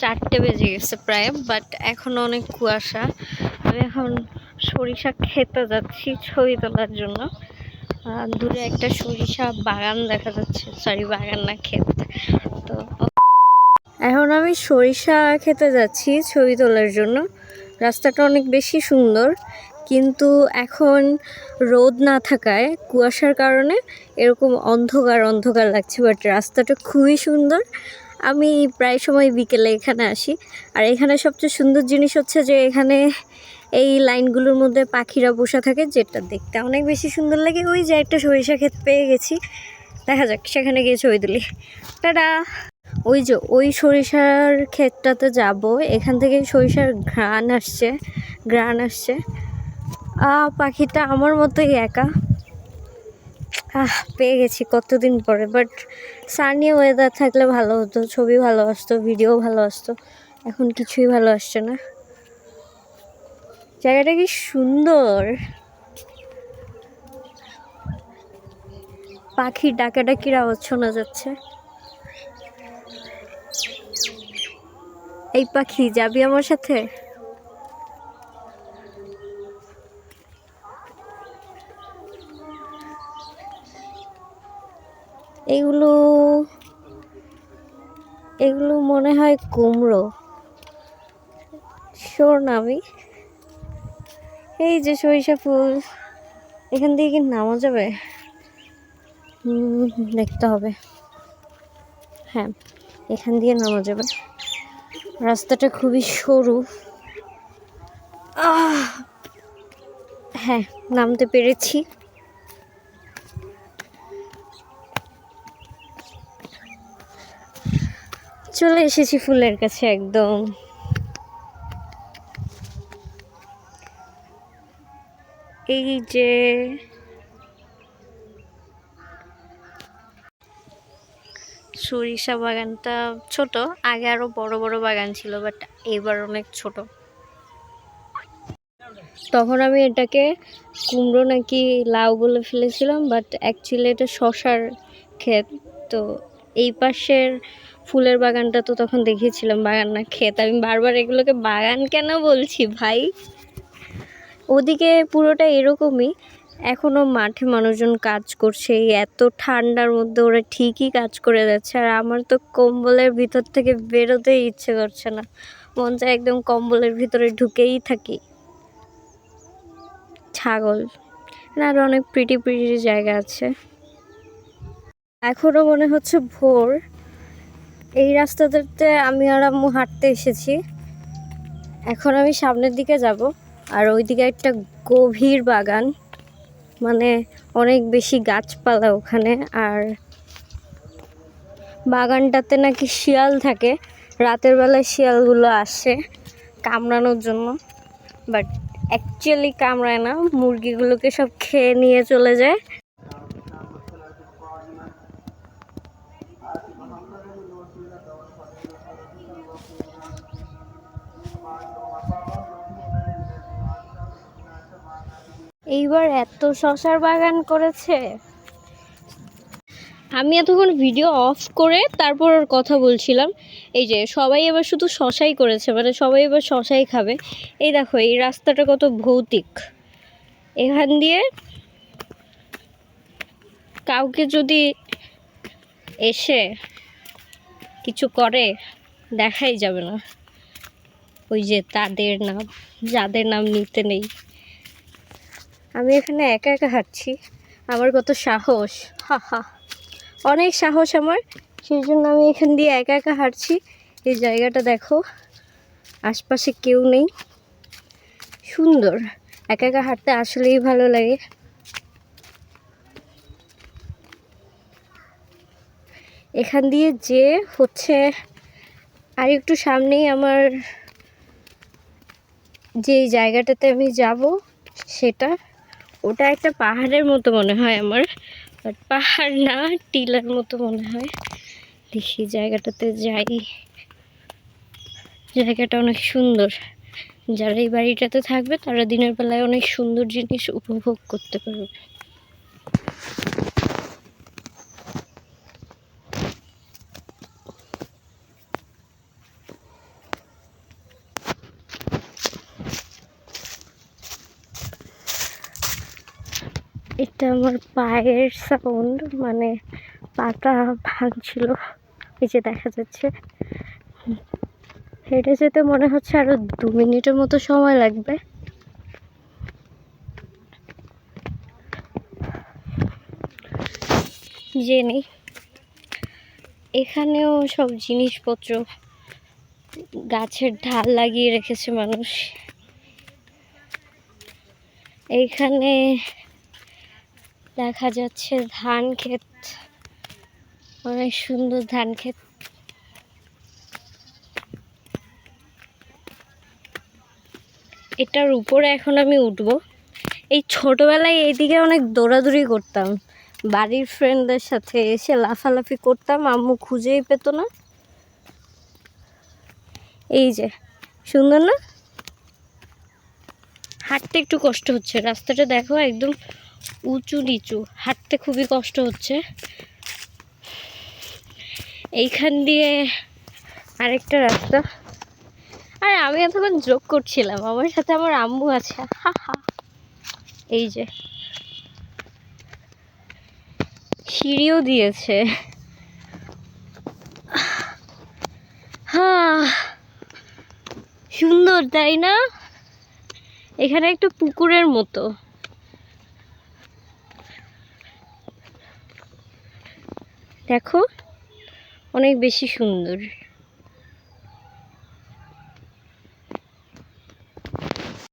চারটে বেজে গেছে প্রায় বাট এখনও অনেক কুয়াশা। আমি এখন সরিষা খেতে যাচ্ছি ছবি তোলার জন্য। দূরে একটা সরিষা বাগান দেখা যাচ্ছে। সরি বাগান না, ক্ষেত। তো এখন আমি সরিষা খেতে যাচ্ছি ছবি তোলার জন্য। রাস্তাটা অনেক বেশি সুন্দর, কিন্তু এখন রোদ না থাকায় কুয়াশার কারণে এরকম অন্ধকার অন্ধকার লাগছে বাট রাস্তাটা খুবই সুন্দর। আমি প্রায় সময় বিকেলে এখানে আসি। আর এখানে সবচেয়ে সুন্দর জিনিস হচ্ছে যে এখানে এই লাইনগুলোর মধ্যে পাখিরা বসে থাকে যেটা দেখতে অনেক বেশি সুন্দর লাগে। ওই যে একটা সরিষা ক্ষেত পেয়ে গেছি। দেখা যাক, সেখানে গিয়ে ছবি তুলি। টাটা! ওই যে, ওই সরিষার ক্ষেতটাতে যাব। এখান থেকে সরিষার ঘ্রাণ আসছে ঘ্রাণ আসছে। পাখিটা আমার মতোই একা। আহ, পেয়ে গেছি কতদিন পরে বাট সানি ওয়েদার থাকলে ভালো হতো, ছবি ভালো আসতো ভিডিও ভালো আসতো, এখন কিছুই ভালো আসছে না। জায়গাটা কি সুন্দর। পাখির ডাকাডাকির আওয়াজ শোনা যাচ্ছে। এই পাখি, যাবি আমার সাথে? এগুলো এগুলো মনে হয় কুমড়ো। শোর নামি এই যে সরিষা ফুল, এখান দিয়ে কি নামা যাবে? দেখতে হবে। হ্যাঁ এখান দিয়ে নামা যাবে। রাস্তাটা খুবই সরু! হ্যাঁ নামতে পেরেছি। চলে এসেছি ফুলের কাছে, একদম। এই যে সরিষা বাগানটা ছোট, আগে আরও বড় বড় বাগান ছিল বাট এবার অনেক ছোট। তখন আমি এটাকে কুমড়ো নাকি লাউ বলে ফেলেছিলাম বাট অ্যাকচুয়ালি এটা শশার ক্ষেত। তো এই পাশের ফুলের বাগানটা তো তখন দেখিয়েছিলাম বাগান না ক্ষেত। আমি বারবার এগুলোকে বাগান কেন বলছি ভাই? ওদিকে পুরোটা এরকমই। এখনও মাঠে মানুষজন কাজ করছে, এই এত ঠান্ডার মধ্যে ওরা ঠিকই কাজ করে যাচ্ছে। আর আমার তো কম্বলের ভিতর থেকে বেরোতেই ইচ্ছে করছে না। মন চায় একদম কম্বলের ভিতরে ঢুকেই থাকি। ছাগল। আরও অনেক প্রিটি প্রিটি জায়গা আছে। এখনও মনে হচ্ছে ভোর। এই রাস্তাটাতে আমি আর আম্মু হাঁটতে এসেছি। এখন আমি সামনের দিকে যাব, আর ওইদিকে একটা গভীর বাগান মানে অনেক বেশি গাছপালা ওখানে, আর বাগানটাতে নাকি শিয়াল থাকে, রাতের বেলায় শিয়ালগুলো আসে কামড়ানোর জন্য। বাট অ্যাকচুয়ালি কামড়ায় না, মুরগিগুলোকে সব খেয়ে নিয়ে চলে যায়। এইবার এত শশার বাগান করেছে। আমি এতক্ষণ ভিডিও অফ করে তারপর ওর কথা বলছিলাম। এই যে সবাই এবার শুধু শশাই করেছে মানে সবাই এবার শশাই খাবে। এই দেখো, এই রাস্তাটা কত ভৌতিক। এখান দিয়ে কাউকে যদি এসে কিছু করে দেখাই যাবে না। ওই যে তাদের নাম, যাদের নাম নিতে নেই। আমি এখানে একা একা হাঁটছি। আমার কত সাহস, হা হা। অনেক সাহস আমার। সেই জন্য আমি এখান দিয়ে একা একা হাঁটছি। এই জায়গাটা দেখো, আশপাশে কেউ নেই। সুন্দর। একা একা হাঁটতে আসলেই ভালো লাগে। এখান দিয়ে যে হচ্ছে আর একটু সামনেই আমার যে জায়গাটাতে আমি যাব, সেটা ওটা একটা পাহাড়ের মতো মনে হয় আমার। বাট পাহাড় না, টিলার মতো মনে হয়। দেখি জায়গাটাতে যাই। জায়গাটা অনেক সুন্দর। যারা এই বাড়িটাতে থাকবে, তারা দিনের বেলায় অনেক সুন্দর জিনিস উপভোগ করতে পারবে। এটা আমার পায়ের সাউন্ড মানে পাটা ভাঙছিল। এই যে দেখা যাচ্ছে। হেঁটে যেতে মনে হচ্ছে আরও দু মিনিটের মতো সময় লাগবে। জেনে এখানেও সব জিনিসপত্র গাছের ঢাল লাগিয়ে রেখেছে মানুষ। এইখানে দেখা যাচ্ছে ধান ক্ষেত। অনেক সুন্দর ধান ক্ষেত। এটার উপরে এখন আমি উঠব। এই ছোটবেলায় এইদিকে অনেক দৌড়াদৌড়ি করতাম। বাড়ির ফ্রেন্ডদের সাথে এসে লাফালাফি করতাম, আম্মু খুঁজেই পেতো না। এই যে, সুন্দর না? হাঁটতে একটু কষ্ট হচ্ছে, রাস্তাটা দেখো একদম উঁচু নিচু, হাঁটতে খুবই কষ্ট হচ্ছে। এইখান দিয়ে আরেকটা রাস্তা। আর আমি এতক্ষণ যোগ করছিলাম, আমার সাথে আমার আম্মু আছে। হা হা। এই যে। সিঁড়িও দিয়েছে। সুন্দর, তাই না? এখানে একটু পুকুরের মতো। দেখো অনেক বেশি সুন্দর।